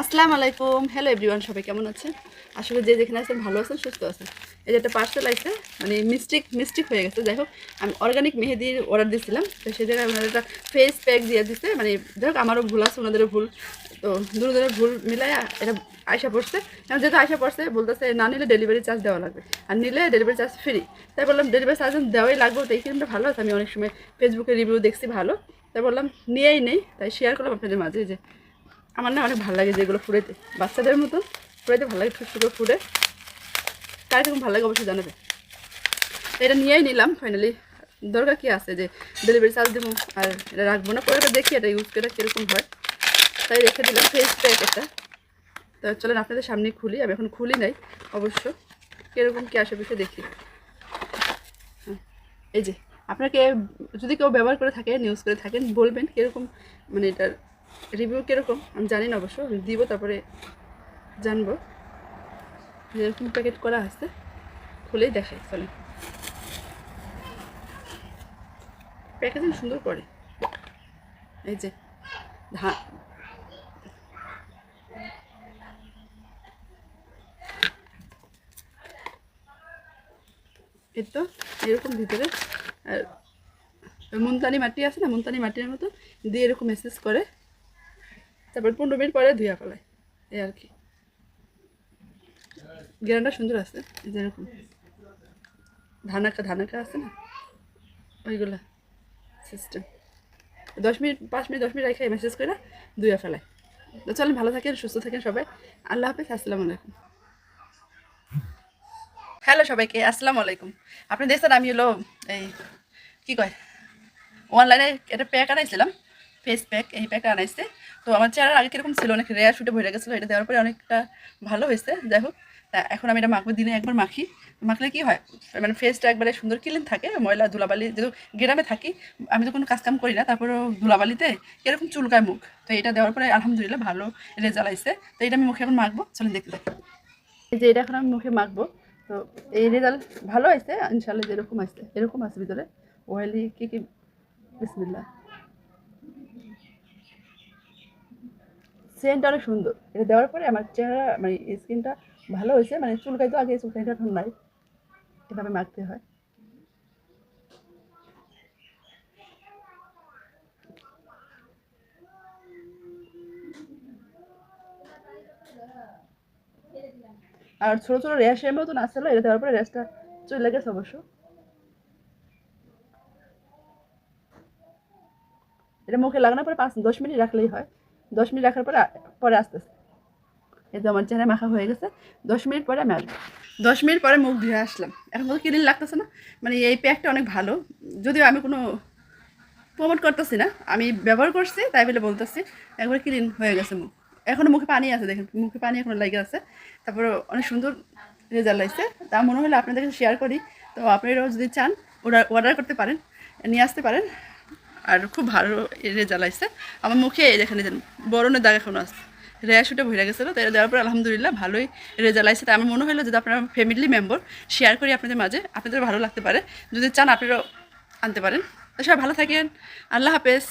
আসসালামু আলাইকুম। Hello everyone সবাই কেমন আছেন? আসলে যে যেখানে আছেন ভালো আছেন, সুস্থ আছেন। এই যে একটা পার্সেল আছে মানে মিস্টেক মিস্টেক হয়ে গেছে। যাই হোক, আমি অর্গানিক মেহেদির অর্ডার দিয়েছিলাম তো সেই জায়গায় ওনাদের একটা ফেস প্যাক দিয়ে দিচ্ছে মানে যাই হোক, আমারও ভুল আছে, ওনাদেরও ভুল। তো দুজনের ভুল মিলাই এটা আয়সা পড়ছে। এখন যেহেতু আয়সা পড়ছে, বলতেছে না নিলে ডেলিভারি চার্জ দেওয়া লাগবে। আর নিলে ডেলিভারি চার্জ ফ্রি তাই বললাম ডেলিভারি চার্জ দেওয়াই লাগবে। তো এই ক্রিমটা ভালো আছে। আমি অনেক সময় ফেসবুকে রিভিউ দেখছি ভালো। তাই বললাম, নিয়েই নেই। তাই শেয়ার করলাম আপনাদের মাঝে যে আমার না অনেক ভালো লাগে যেগুলো ফুড়েতে। বাচ্চাদের মতন ফুড়েতে ভালো লাগে ছোটো ছোটো ফুড়ে। তাই কীরকম ভালো লাগে অবশ্যই জানাবে। এটা নিয়েই নিলাম ফাইনালি দরকার কি আছে যে ডেলিভারি চার্জ দেবো আর এটা রাখব না পরে দেখি এটা ইউজ করে কীরকম হয়। তাই রেখে দিলাম ফেস প্যাক এটা। তো চলেন আপনাদের সামনে খুলি আমি এখন খুলি নাই অবশ্য। কীরকম কী আসে বিষয়ে দেখি। হ্যাঁ, এই যে আপনাকে যদি কেউ ব্যবহার করে থাকেন ইউজ করে থাকেন বলবেন কীরকম মানে এটার রিভিউ কীরকম? আমি জানি না অবশ্য দিব, তারপরে জানব। যেরকম প্যাকেট করা আছে, খুলেই দেখাই, চলে। প্যাকেজিং সুন্দর করে। এই যে, ধান। এই তো, এরকম ভিতরে, আর ওই মুলতানি মাটি আছে না মুলতানি মাটির মতো, দিয়ে এরকম মেসেজ করে। তারপর পনেরো মিনিট পরে ধুয়া ফেলায়। এই আর কি। গ্রানটা সুন্দর আছে, এই যে এরকম। ধানাকা ধানাকা আছে না? ওইগুলা সিস্টেম দশ মিনিট, পাঁচ মিনিট, দশ মিনিট রেখে মেসেজ করে ধুয়া ফেলায়। তো চলেন, ভালো থাকেন, সুস্থ থাকেন সবাই। আল্লাহ হাফিজ, আসসালামু আলাইকুম। হ্যালো সবাইকে, আসসালামু আলাইকুম। আপনি দেখছেন আমি হলো এই, কি কয়? অনলাইনে একটা প্যাক আনাইছিলাম। ফেস প্যাক এই প্যাক আনাইছে। তো আমার চেহারা আগে কীরকম ছিল, অনেক রেয়ার শুটে ভরে গেছিল, এটা দেওয়ার পরে অনেকটা ভালো হয়েছে। যাই হোক, তা এখন আমি এটা মাখবো, দিনে একবার মাখি। মাখলে কি হয়? মানে ফেসটা একবারে সুন্দর ক্লিন থাকে, ময়লা, ধুলাবালি, যেহেতু গ্রামে থাকি, আমি তো কোনো কাজকাম করি না, তারপরেও ধুলাবালিতে এরকম চুলকায় মুখ। তো এটা দেওয়ার পরে আলহামদুলিল্লাহ ভালো রেজাল্ট আইছে। তো এটা আমি মুখে এখন মাখবো, চলুন দেখতে এই যে এটা এখন আমি মুখে মাখবো। তো এই রেজাল্ট ভালো আছে ইনশাল্লাহ যেরকম আসছে এরকম আছে ভিতরে। ওয়েলি কী কী? বিসমিল্লা সেন্টটা অনেক সুন্দর। এটা দেওয়ার পরে আমার চেহারা মানে স্কিনটা ভালো হয়েছে মানে চুলকাই তো আগে চুলকাইটা এখন নাই। এভাবে মাখতে হয়। আর ছোটো ছোটো র্যাশের মতন আসছিল এটা দেওয়ার পরে র্যাশটা চলে গেছে অবশ্য। এটা মুখে লাগানোর পরে পাঁচ দশ মিনিট রাখলেই হয়। দশ মিনিট রাখার পরে পরে আস্তে আস্তে এই তো আমার চেহারা মাখা হয়ে গেছে, দশ মিনিট পরে আমি আসব। দশ মিনিট পরে মুখ ধুয়ে আসলাম। এখন তো কিরিন লাগতেছে না। মানে এই প্যাকটা অনেক ভালো। যদিও আমি কোনো প্রমোট করতেছি না, আমি ব্যবহার করছি, তাই বলে বলতেছি, একবার ক্লিন হয়ে গেছে মুখ। এখনও মুখে পানি আছে, দেখেন, মুখে পানি এখনও লেগে আছে। তারপরে অনেক সুন্দর রেজাল্ট লাগছে তা মনে হলে আপনাদেরকে শেয়ার করি। তো আপনারাও যদি চান অর্ডার অর্ডার করতে পারেন, নিয়ে আসতে পারেন। আর খুব ভালো রেজাল্ট আসছে আমার মুখে এই দেখেন, এই যে বরণের দাগ এখনও আছে। র্যাশ উঠে ভরে গেছিল তাই দেওয়ার পর আলহামদুলিল্লাহ ভালোই রেজাল্ট আসছে তাই আমার মনে হলো যদি আপনার ফ্যামিলি মেম্বার শেয়ার করি আপনাদের মাঝে, আপনাদের ভালো লাগতে পারে। যদি চান, আপনারাও আনতে পারেন। তো সবাই ভালো থাকেন। আল্লাহ হাফেজ।